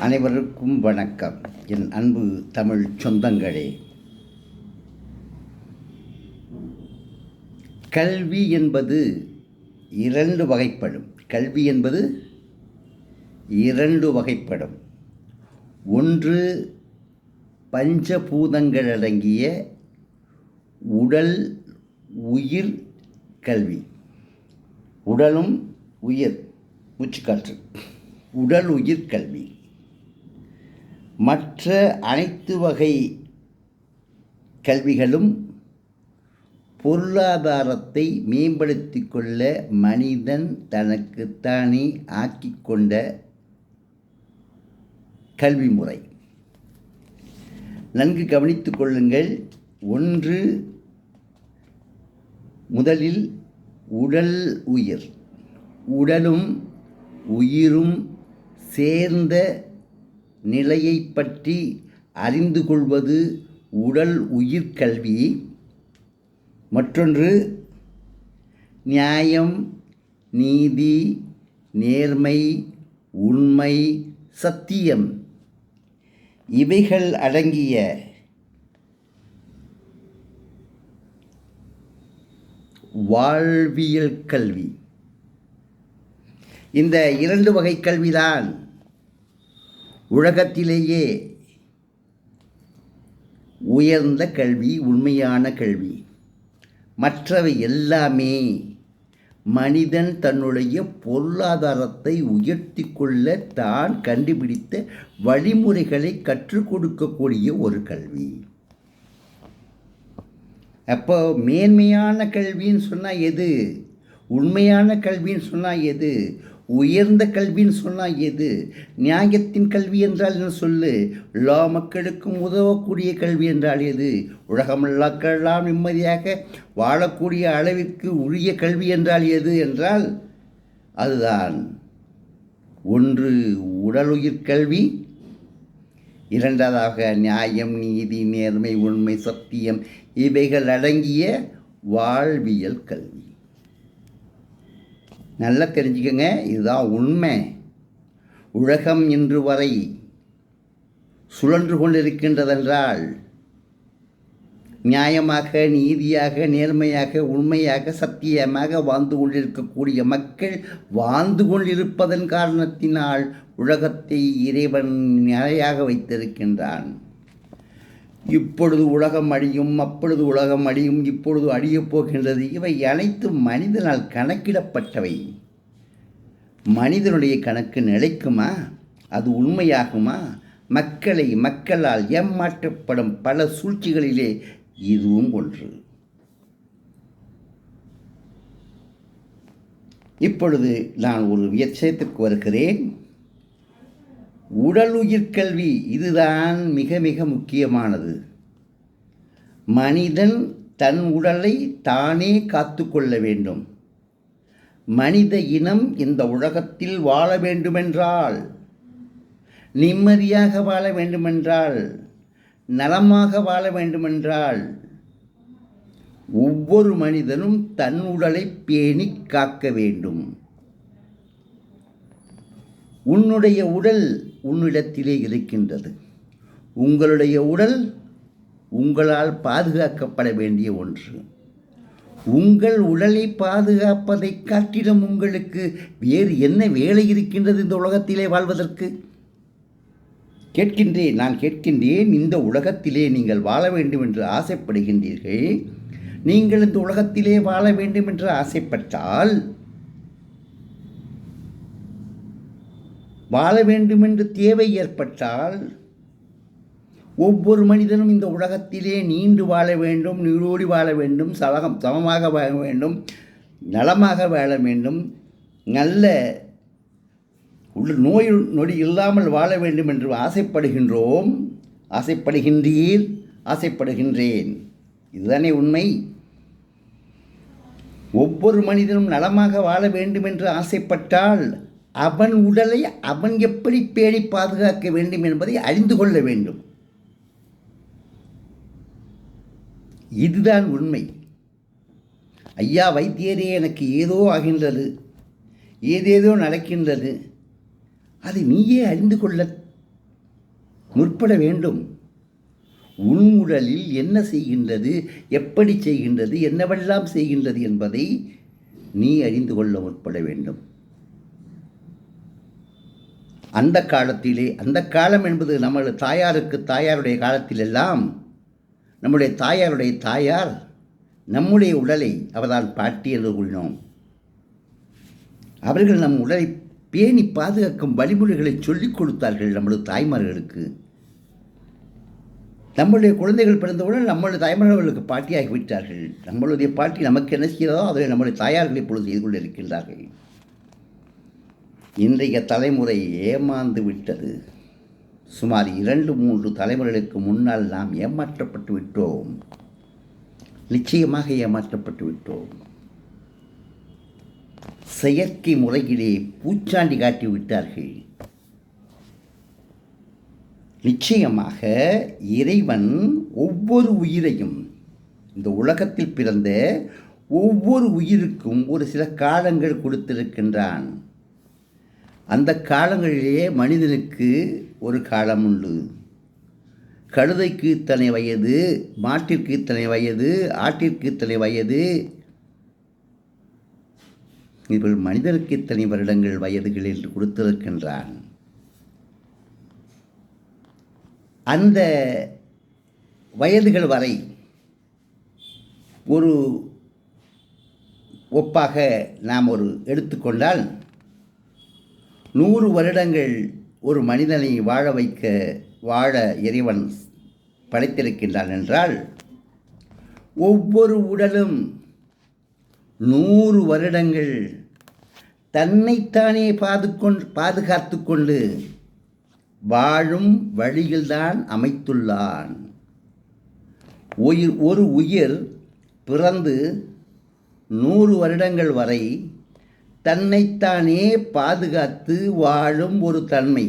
அனைவருக்கும் வணக்கம். என் அன்பு தமிழ் சொந்தங்களே. கல்வி என்பது இரண்டு வகைப்படும். கல்வி என்பது இரண்டு வகைப்படும். ஒன்று பஞ்சபூதங்கள் அடங்கிய உடல் உயிர் கல்வி. உடலும் உயிர். மூச்சுக்காற்று உடல் உயிர் கல்வி. மற்ற அனைத்து வகை கல்விகளும் பொருளாதாரத்தை மேம்படுத்தி கொள்ள மனிதன் தனக்குத்தானே ஆக்கி கொண்ட கல்வி முறை. நன்கு கவனித்து கொள்ளுங்கள். ஒன்று முதலில் உடல் உயிர். உடலும் உயிரும் சேர்ந்த நிலையை பற்றி அறிந்து கொள்வது உடல் உயிர் கல்வி. மற்றொன்று நியாயம் நீதி நேர்மை உண்மை சத்தியம். இவைகள் அடங்கிய வாழ்வியல் கல்வி. இந்த இரண்டு வகை கல்விதான் உலகத்திலேயே உயர்ந்த கல்வி உண்மையான கல்வி. மற்றவை எல்லாமே மனிதன் தன்னுடைய பொருளாதாரத்தை உயர்த்தி கொள்ள தான் கண்டுபிடித்த வழிமுறைகளை கற்றுக் கொடுக்கக்கூடிய ஒரு கல்வி. அப்போ மேன்மையான கல்வின்னு சொன்னால் எது? உண்மையான கல்வின்னு சொன்னால் எது? உயர்ந்த கல்வின்னு சொன்னால் எது? நியாயத்தின் கல்வி என்றால் என்ன சொல்லு? எல்லா மக்களுக்கும் உதவக்கூடிய கல்வி என்றால் எது? உலகமல்லாக்கெல்லாம் நிம்மதியாக வாழக்கூடிய அளவிற்கு உரிய கல்வி என்றால் எது என்றால் அதுதான். ஒன்று உடலுயிர் கல்வி. இரண்டாவதாக நியாயம் நீதி நேர்மை உண்மை சத்தியம் இவைகள் அடங்கிய வாழ்வியல் கல்வி. நல்லா தெரிஞ்சுக்கங்க இதுதான் உண்மை. உலகம் இன்று வரை சுழன்று கொண்டிருக்கின்றதென்றால் நியாயமாக நீதியாக நேர்மையாக உண்மையாக சத்தியமாக வாழ்ந்து கொண்டிருக்கக்கூடிய மக்கள் வாழ்ந்து கொண்டிருப்பதன் காரணத்தினால் உலகத்தை இறைவன் நிலையாக வைத்திருக்கின்றான். இப்பொழுது உலகம் அழியும் அப்பொழுது உலகம் அழியும் இப்பொழுது அழியப் போகின்றது. இவை அனைத்தும் மனிதனால் கணக்கிடப்பட்டவை. மனிதனுடைய கணக்கு நிலைக்குமா? அது உண்மையாகுமா? மக்களை மக்களால் ஏமாற்றப்படும் பல சூழ்ச்சிகளிலே இதுவும் ஒன்று. இப்பொழுது நான் ஒரு விஷயத்திற்கு வருகிறேன். உடல் கல்வி இதுதான் மிக மிக முக்கியமானது. மனிதன் தன் உடலை தானே காத்து கொள்ள வேண்டும். மனித இனம் இந்த உலகத்தில் வாழ வேண்டுமென்றால் நிம்மதியாக வாழ வேண்டுமென்றால் நலமாக வாழ வேண்டுமென்றால் ஒவ்வொரு மனிதனும் தன் உடலை பேணி காக்க வேண்டும். உன்னுடைய உடல் உன்னிடத்திலே இருக்கின்றது. உங்களுடைய உடல் உங்களால் பாதுகாக்கப்பட வேண்டிய ஒன்று. உங்கள் உடலை பாதுகாப்பதை காட்டிலும் உங்களுக்கு வேறு என்ன வேலை இருக்கின்றது இந்த உலகத்திலே வாழ்வதற்கு? கேட்கின்றேன் நான் கேட்கின்றேன் இந்த உலகத்திலே நீங்கள் வாழ வேண்டும் என்று ஆசைப்படுகின்றீர்கள். நீங்கள் இந்த உலகத்திலே வாழ வேண்டும் என்று ஆசைப்பட்டால் வாழ வேண்டுமென்று தேவை ஏற்பட்டால் ஒவ்வொரு மனிதனும் இந்த உலகத்திலே நீண்டு வாழ வேண்டும் நீரோடி வாழ வேண்டும் சலகம் சமமாக வாழ வேண்டும் நலமாக வாழ வேண்டும். நல்ல உள்ள நோய் நொடி இல்லாமல் வாழ வேண்டும் என்று ஆசைப்படுகின்றோம். ஆசைப்படுகின்றீர் ஆசைப்படுகின்றேன். இதுதானே உண்மை. ஒவ்வொரு மனிதனும் நலமாக வாழ வேண்டும் என்று ஆசைப்பட்டால் அவன் உடலை அவன் எப்படி பேணி பாதுகாக்க வேண்டும் என்பதை அறிந்து கொள்ள வேண்டும். இதுதான் உண்மை. ஐயா வைத்தியரே எனக்கு ஏதோ ஆகின்றது. ஏதேதோ நடக்கின்றது. அதை நீயே அறிந்து கொள்ள முற்பட வேண்டும். உன் உடலில் என்ன செய்கின்றது எப்படி செய்கின்றது என்னவெல்லாம் செய்கின்றது என்பதை நீ அறிந்து கொள்ள முற்பட வேண்டும். அந்த காலத்திலே அந்த காலம் என்பது நமது தாயாருக்கு தாயாருடைய காலத்திலெல்லாம் நம்முடைய தாயாருடைய தாயார் நம்முடைய உடலை அவர்தான் பாட்டி என்று கூறினோம் அவர்கள் நம் உடலை பேணி பாதுகாக்கும் வழிமுறைகளை சொல்லிக் கொடுத்தார்கள் நம்முடைய தாய்மார்களுக்கு. நம்மளுடைய குழந்தைகள் பிறந்தவுடன் நம்மளுடைய தாய்மார்களுக்கு பாட்டியாகி விட்டார்கள். நம்மளுடைய பாட்டி நமக்கு என்ன செய்கிறதோ அதை நம்முடைய தாயார்கள் இப்பொழுது செய்து கொண்டிருக்கின்றார்கள். இன்றைய தலைமுறை ஏமாந்து விட்டது. சுமார் இரண்டு மூன்று தலைமுறைகளுக்கு முன்னால் நாம் ஏமாற்றப்பட்டு விட்டோம். நிச்சயமாக ஏமாற்றப்பட்டு விட்டோம். செயற்கை முறையிலே பூச்சாண்டி காட்டி விட்டார்கள். நிச்சயமாக இறைவன் ஒவ்வொரு உயிரையும் இந்த உலகத்தில் பிறந்த ஒவ்வொரு உயிருக்கும் ஒரு சில காலங்கள் கொடுத்திருக்கின்றான். அந்த காலங்களிலேயே மனிதனுக்கு ஒரு காலம் உண்டு. கழுதைக்கு இத்தனை வயது மாட்டிற்கு இத்தனை வயது ஆட்டிற்கு இத்தனை வயது. இவள் மனிதனுக்கு இத்தனை வருடங்கள் வயதுகள் என்று கொடுத்திருக்கின்றான். அந்த வயதுகள் வரை ஒரு ஒப்பாக நாம் ஒரு எடுத்துக்கொண்டால் நூறு வருடங்கள் ஒரு மனிதனை வாழ வைக்க வாழ இறைவன் படைத்திருக்கின்றான் என்றால் ஒவ்வொரு உடலும் நூறு வருடங்கள் தன்னைத்தானே பாதுகொண்டு பாதுகாத்து கொண்டு வாழும் வழியில்தான் அமைத்துள்ளான். உயிர் ஒரு உயிர் பிறந்து நூறு வருடங்கள் வரை தன்னைத்தானே பாதுகாத்து வாழும் ஒரு தன்மை.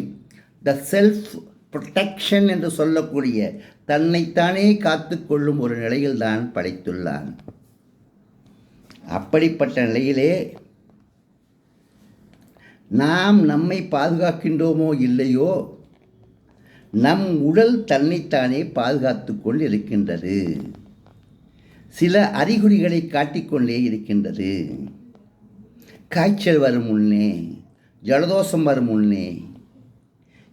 த செல்ஃப் ப்ரொடெக்ஷன் என்று சொல்லக்கூடிய தன்னைத்தானே காத்துக்கொள்ளும் ஒரு நிலையில்தான் படைத்துள்ளான். அப்படிப்பட்ட நிலையிலே நாம் நம்மை பாதுகாக்கின்றோமோ இல்லையோ நம் உடல் தன்னைத்தானே பாதுகாத்து கொண்டு இருக்கின்றது சில அறிகுறிகளை காட்டிக்கொண்டே இருக்கின்றது. காய்ச்சல் வரும் முன்னே ஜலதோஷம் வரும் முன்னே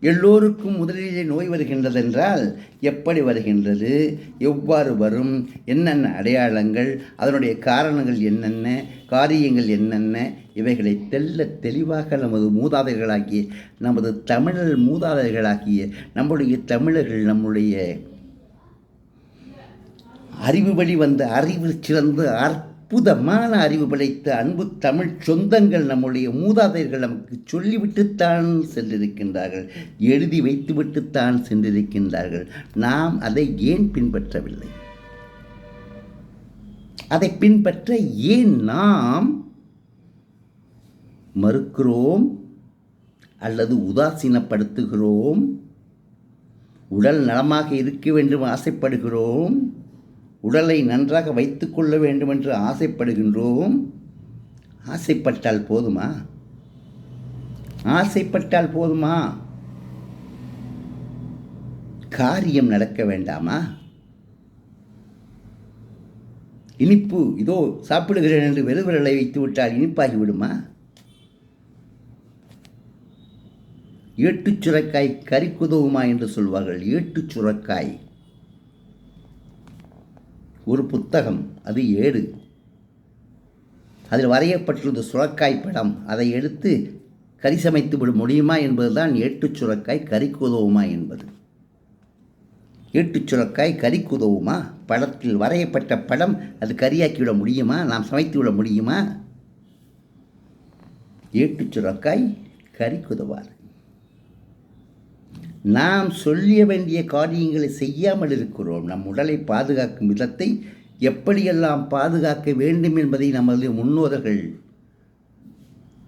எல்லோருக்கும் முதலிலே நோய் வருகின்றது என்றால் எப்படி வருகின்றது எவ்வாறு வரும் என்னென்ன அடையாளங்கள் அதனுடைய காரணங்கள் என்னென்ன காரியங்கள் என்னென்ன இவைகளை தெல்ல தெளிவாக நமது மூதாதையர்களாகிய நமது தமிழர் மூதாதையர்களாகிய நம்முடைய தமிழர்கள் நம்முடைய அறிவு வழி வந்த அறிவு சிறந்த அற்புதமான அறிவு படைத்த அன்பு தமிழ் சொந்தங்கள் நம்முடைய மூதாதையர்கள் நமக்கு சொல்லிவிட்டுத்தான் சென்றிருக்கின்றார்கள். எழுதி வைத்துவிட்டுத்தான் சென்றிருக்கின்றார்கள். நாம் அதை ஏன் பின்பற்றவில்லை? அதை பின்பற்ற ஏன் நாம் மறுக்கிறோம்? அல்லது உதாசீனப்படுத்துகிறோம்? உடல் நலமாக இருக்க வேண்டும் ஆசைப்படுகிறோம்? உடலை நன்றாக வைத்துக்கொள்ள வேண்டும் என்று ஆசைப்படுகின்றோம். ஆசைப்பட்டால் போதுமா? ஆசைப்பட்டால் போதுமா? காரியம் நடக்க வேண்டாமா? இனிப்பு இதோ சாப்பிடுகிறேன் என்று வெறுவிரலை வைத்து விட்டால் இனிப்பாகி விடுமா? ஏட்டுச் சுரக்காய் கறிக்குதவுமா என்று சொல்வார்கள். ஏட்டுச் சுரக்காய். ஒரு புத்தகம் அது ஏடு அதில் வரையப்பட்டிருந்த சுரக்காய் படம் அதை எடுத்து கறி சமைத்து விட முடியுமா என்பதுதான் ஏட்டுச் சுரக்காய் கறிக்கு உதவுமா என்பது. ஏட்டுச் சுரக்காய் கறிக்கு உதவுமா படத்தில் வரையப்பட்ட படம் அது கறியாக்கி விட முடியுமா? நாம் சமைத்து விட முடியுமா? ஏட்டுச் சுரக்காய் கறிக்குதவாது நாம் சொல்லிய வேண்டிய காரியங்களை செய்யாமல் இருக்கிறோம். நம் உடலை பாதுகாக்கும் விதத்தை எப்படியெல்லாம் பாதுகாக்க வேண்டும் என்பதை நமது முன்னோர்கள்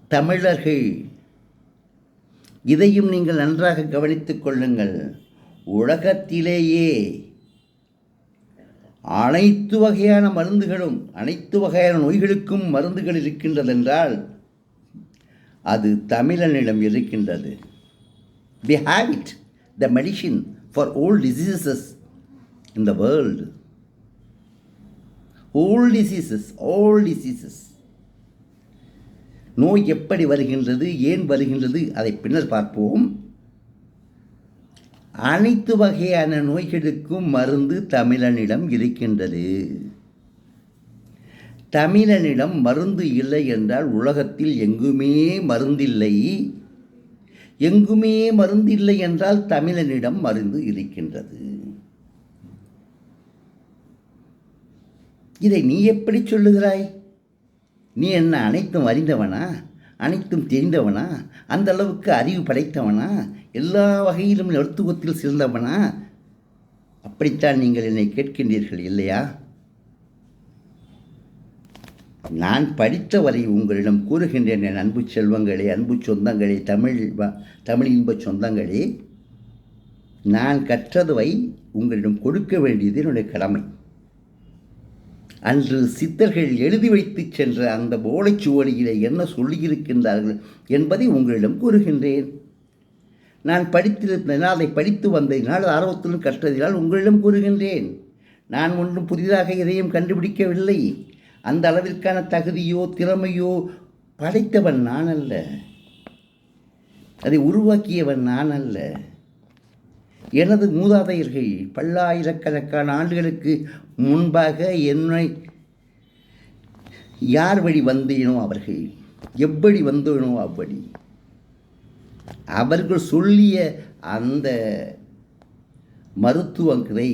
தமிழர்கள் இதையும் நீங்கள் நன்றாக கவனித்துக் கொள்ளுங்கள். உலகத்திலேயே அனைத்து வகையான மருந்துகளும் அனைத்து வகையான நோய்களுக்கும் மருந்துகள் இருக்கின்றதென்றால் அது தமிழனிடம் இருக்கின்றது. We have it the medicine for all diseases in the world. all diseases, all diseases. நோய் எப்படி வருகின்றது ஏன் வருகின்றது அதை பின்னர் பார்ப்போம் அனைத்து வகையான நோய்களுக்கும் மருந்து தமிழனிடம் இருக்கின்றது தமிழனிடம் மருந்து இல்லை என்றால் உலகத்தில் எங்குமே மருந்தில்லை எங்குமே மருந்து இல்லை என்றால் தமிழனிடம் மருந்து இருக்கின்றது. இதை நீ எப்படி சொல்லுகிறாய்? நீ என்ன அனைத்தும் அறிந்தவனா? அனைத்தும் தெரிந்தவனா? அந்த அளவுக்கு அறிவு படைத்தவனா? எல்லா வகையிலும் மருத்துவத்தில் சிறந்தவனா? அப்படித்தான் நீங்கள் என்னை கேட்கின்றீர்கள் இல்லையா? நான் படித்த வரை உங்களிடம் கூறுகின்றேன் என் அன்பு செல்வங்களே அன்பு சொந்தங்களே தமிழ் தமிழ் இன்ப சொந்தங்களே. நான் கற்றதுவை உங்களிடம் கொடுக்க வேண்டியது என்னுடைய கடமை. அன்று சித்தர்கள் எழுதி வைத்து சென்ற அந்த ஓலைச்சுவடியிலே என்ன சொல்லியிருக்கின்றார்கள் என்பதை உங்களிடம் கூறுகின்றேன். நான் படித்திருந்தனால் அதை படித்து வந்ததினால் ஆர்வத்துடன் கற்றதினால் உங்களிடம் கூறுகின்றேன். நான் ஒன்றும் புதிதாக எதையும் கண்டுபிடிக்கவில்லை. அந்த அளவிற்கான தகுதியோ திறமையோ படைத்தவன் நான் அல்ல அதை உருவாக்கியவன் நான் அல்ல எனது மூதாதையர்கள் பல்லாயிரக்கணக்கான ஆண்டுகளுக்கு முன்பாக என்னை யார் வழி வந்தேனோ அவர்கள் எப்படி வந்தேனோ அப்படி. அவர்கள் சொல்லிய அந்த மருத்துவங்களை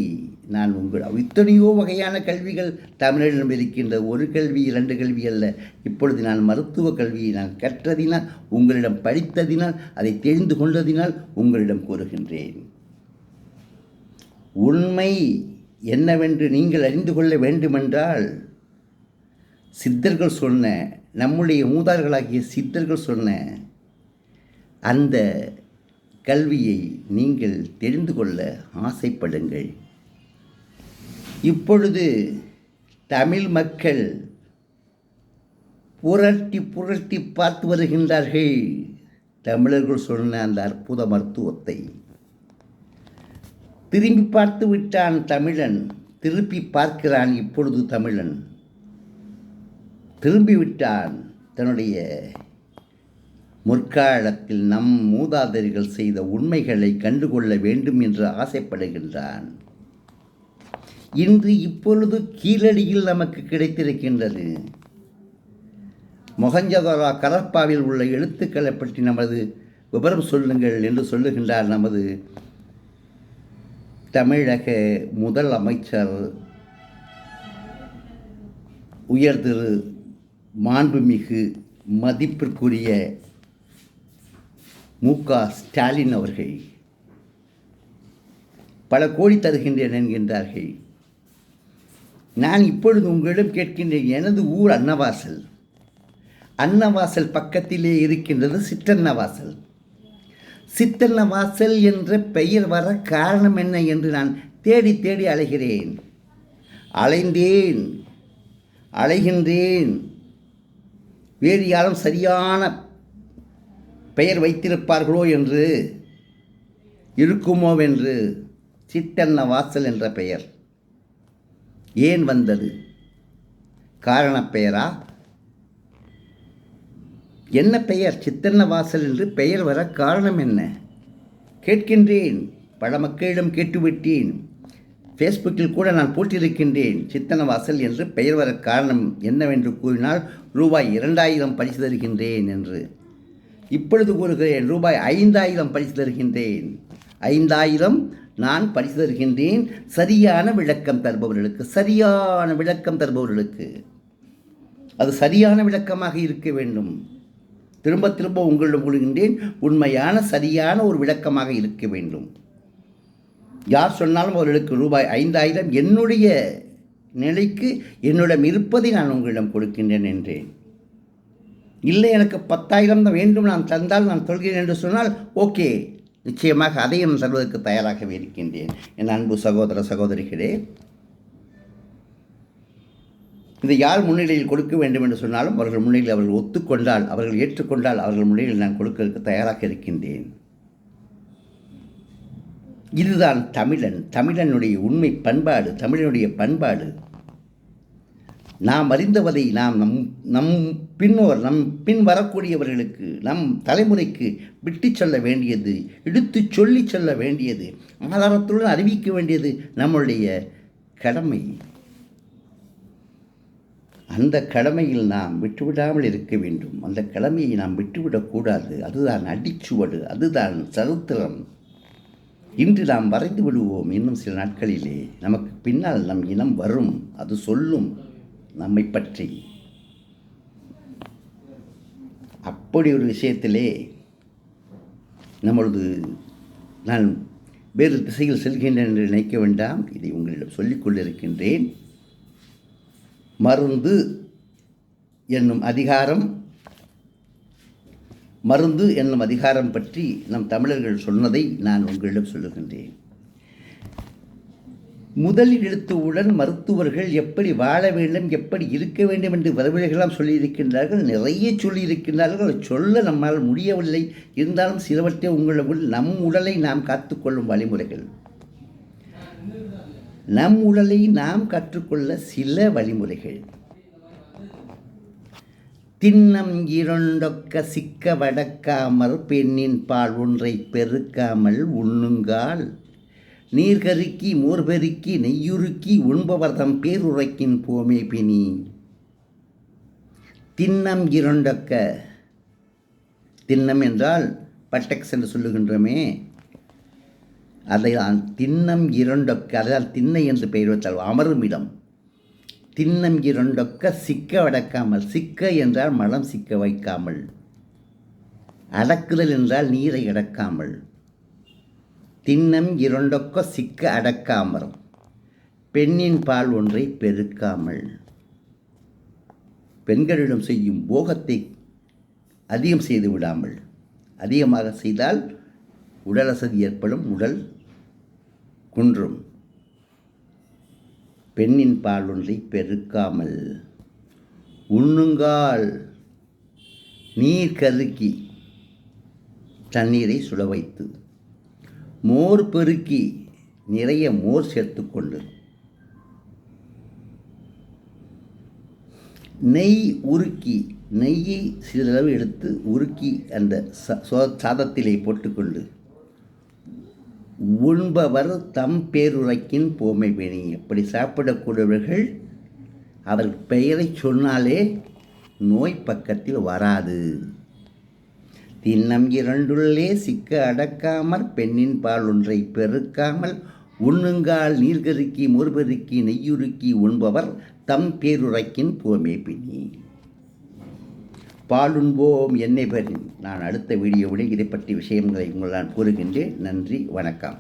நான் உங்கள் இத்தனையோ வகையான கல்விகள் தமிழிடம் இருக்கின்ற ஒரு கல்வி இரண்டு கல்வி அல்ல. இப்பொழுது நான் மருத்துவ கல்வியை நான் கற்றதினால் உங்களிடம் படித்ததினால் அதை தெரிந்து கொண்டதினால் உங்களிடம் கூறுகின்றேன். உண்மை என்னவென்று நீங்கள் அறிந்து கொள்ள வேண்டுமென்றால் சித்தர்கள் சொன்ன நம்முடைய மூதார்களாகிய சித்தர்கள் சொன்ன அந்த கல்வியை நீங்கள் தெரிந்து கொள்ள ஆசைப்படுங்கள். இப்பொழுது தமிழ் மக்கள் புரட்டி புரட்டி பார்த்து வருகின்றார்கள். தமிழர்கள் சொன்ன அந்த அற்புத மருத்துவத்தை. திரும்பி பார்த்து விட்டான் தமிழன் திருப்பி பார்க்கிறான் இப்பொழுது தமிழன். திரும்பி விட்டான் தன்னுடைய முற்காலத்தில் நம் மூதாதையர்கள் செய்த உண்மைகளை கண்டுகொள்ள வேண்டும் என்று ஆசைப்படுகின்றான். இன்று இப்பொழுது கீழடியில் நமக்கு கிடைத்திருக்கின்றது. மொஹஞ்சதாரா கரப்பாவில் உள்ள எழுத்துக்களை பற்றி நமது விவரம் சொல்லுங்கள் என்று சொல்லுகின்றார் நமது தமிழக முதல் அமைச்சர் உயர் திரு மாண்புமிகு மதிப்பிற்குரிய மு. க. ஸ்டாலின் அவர்கள் பல கோடி தருகின்றேன் என்கின்றார்கள். நான் இப்பொழுது உங்களிடம் கேட்கின்றேன் எனது ஊர் அன்னவாசல். அன்னவாசல் பக்கத்திலே இருக்கின்றது சிற்றன்னவாசல். சித்தன்னவாசல் என்ற பெயர் வர காரணம் என்ன என்று நான் தேடி தேடி அலைகிறேன். அலைந்தேன் அலைகின்றேன். வேறு யாரும் சரியான பெயர் வைத்திருப்பார்களோ என்று இருக்குமோவென்று. சித்தன்ன வாசல் என்ற பெயர். ஏன் வந்தது? காரணப்பெயரா என்ன பெயர்? சித்தன்ன வாசல் என்று பெயர் வர காரணம் என்ன? கேட்கின்றேன். பல மக்களிடம் கேட்டுவிட்டேன். ஃபேஸ்புக்கில் கூட நான் போட்டிருக்கின்றேன். சித்தன வாசல் என்று பெயர் வர காரணம் என்னவென்று கூறினால் ரூபாய் இரண்டாயிரம் பரிசு தருகின்றேன் என்று. இப்பொழுது கூறுகிறேன் ரூபாய் ஐந்தாயிரம் பரிசு தருகின்றேன். ஐந்தாயிரம் நான் பரிசு தருகின்றேன் சரியான விளக்கம் தருபவர்களுக்கு சரியான விளக்கம் தருபவர்களுக்கு. அது சரியான விளக்கமாக இருக்க வேண்டும். திரும்ப திரும்ப உங்களிடம் கொள்கின்றேன் உண்மையான சரியான ஒரு விளக்கமாக இருக்க வேண்டும். யார் சொன்னாலும் அவர்களுக்கு ரூபாய் ஐந்தாயிரம் என்னுடைய நிலைக்கு என்னிடம் இருப்பதை நான் உங்களிடம் கொடுக்கின்றேன் என்றேன். இல்லை எனக்கு பத்தாயிரம் தான் வேண்டும் நான் தந்தால் நான் சொல்கிறேன் என்று சொன்னால் ஓகே. நிச்சயமாக அதையும் சொல்வதற்கு தயாராகவே இருக்கின்றேன் என் அன்பு சகோதர சகோதரிகளே இதை யார் முன்னிலையில் கொடுக்க வேண்டும் என்று சொன்னாலும் அவர்கள் முன்னிலையில் அவர்கள் ஒத்துக்கொண்டால் அவர்கள் ஏற்றுக்கொண்டால் அவர்கள் முன்னிலையில் நான் கொடுக்கிறதுக்கு தயாராக இருக்கின்றேன். இதுதான் தமிழன். தமிழனுடைய உண்மை பண்பாடு தமிழனுடைய பண்பாடு. நாம் அறிந்தவதை நாம் நம் நம் பின்னோர் நம் பின் வரக்கூடியவர்களுக்கு நம் தலைமுறைக்கு விட்டு சொல்ல வேண்டியது எடுத்து சொல்லி சொல்ல வேண்டியது ஆதாரத்துடன் அறிவிக்க வேண்டியது நம்முடைய கடமை. அந்த கடமையில் நாம் விட்டுவிடாமல் இருக்க வேண்டும். அந்த கடமையை நாம் விட்டுவிடக்கூடாது அதுதான் அடிச்சுவடு அதுதான் சரித்திரம் இன்று நாம் வரைந்து விடுவோம் இன்னும் சில நாட்களிலே. நமக்கு பின்னால் நம் இனம் வரும் அது சொல்லும். நம்மை பற்றி அப்படி ஒரு விஷயத்திலே நம்மளது நான் வேறு திசையில் செல்கின்றேன் என்று நினைக்க வேண்டாம். இதை உங்களிடம் சொல்லிக்கொண்டிருக்கின்றேன் மருந்து என்னும் அதிகாரம் மருந்து என்னும் அதிகாரம் பற்றி நம் தமிழர்கள் சொன்னதை நான் உங்களிடம் சொல்லுகின்றேன். முதல் எழுத்துவுடன் மருத்துவர்கள் எப்படி வாழ வேண்டும் எப்படி இருக்க வேண்டும் என்று வரைவிலைகளாம் சொல்லியிருக்கின்றார்கள் நிறைய சொல்லியிருக்கின்றார்கள். அதை சொல்ல நம்மால் முடியவில்லை. இருந்தாலும் சிலவற்றை உங்களுக்குள் நம் உடலை நாம் காத்துக்கொள்ளும் வழிமுறைகள். நம் உடலை நாம் கற்றுக்கொள்ள சில வழிமுறைகள். தின்னம் இரண்டொக்க சிக்க வடக்காமல் பெண்ணின் பால் ஒன்றை பெருக்காமல் உண்ணுங்கால் நீர்கருக்கி மோர்பெருக்கி நெய்யுருக்கி உண்பவர் தம் பேருரைக்கின் போமே பினி தின்னம் இரண்டொக்க. தின்னம் என்றால் பட்டெக்ஸ் என்று சொல்லுகின்றோமே. அதை திண்ணம் தின்னம் இரண்டொக்க அதனால் திண்ணை என்று பெயர் வைத்தால் அமரும் இடம். தின்னம் இரண்டொக்க சிக்க அடக்காமல் சிக்க என்றால் மலம் சிக்க வைக்காமல். அடக்குதல் என்றால் நீரை அடக்காமல். திண்ணம் இரண்டொக்க சிக்க அடக்காமரும். பெண்ணின் பால் ஒன்றை பெருக்காமல். பெண்களிடம் செய்யும் போகத்தை அதிகம் செய்து விடாமல். அதிகமாக செய்தால் உடல் அசதி ஏற்படும் உடல் குன்றும். பெண்ணின் பால் ஒன்றை பெருக்காமல். உண்ணுங்கால் நீர் கருக்கி தண்ணீரை சுட வைத்து. மோர் பெருக்கி நிறைய மோர் சேர்த்துக்கொண்டு நெய் உருக்கி நெய்யை சிறிதளவு எடுத்து உருக்கி அந்த ச சாதத்திலே போட்டுக்கொண்டு உண்பவர் தம் பேருரைக்கின் போமை வேணி அப்படி சாப்பிடக்கூடியவர்கள் அவர் பெயரை சொன்னாலே நோய் பக்கத்தில் வராது. தின்னம் இரண்டுள்ளே சிக்க அடக்காமற் பெண்ணின் பால் ஒன்றை பெருக்காமல் உண்ணுங்கால் நீர்கருக்கி முறுபெருக்கி நெய்யுருக்கி உண்பவர் தம் பேருரைக்கின் போமே பிணி பாலுண்போம் என்னை பெறின். நான் அடுத்த வீடியோவில் இதை பற்றி விஷயங்களை உங்கள் நான் கூறுகின்றேன். நன்றி வணக்கம்.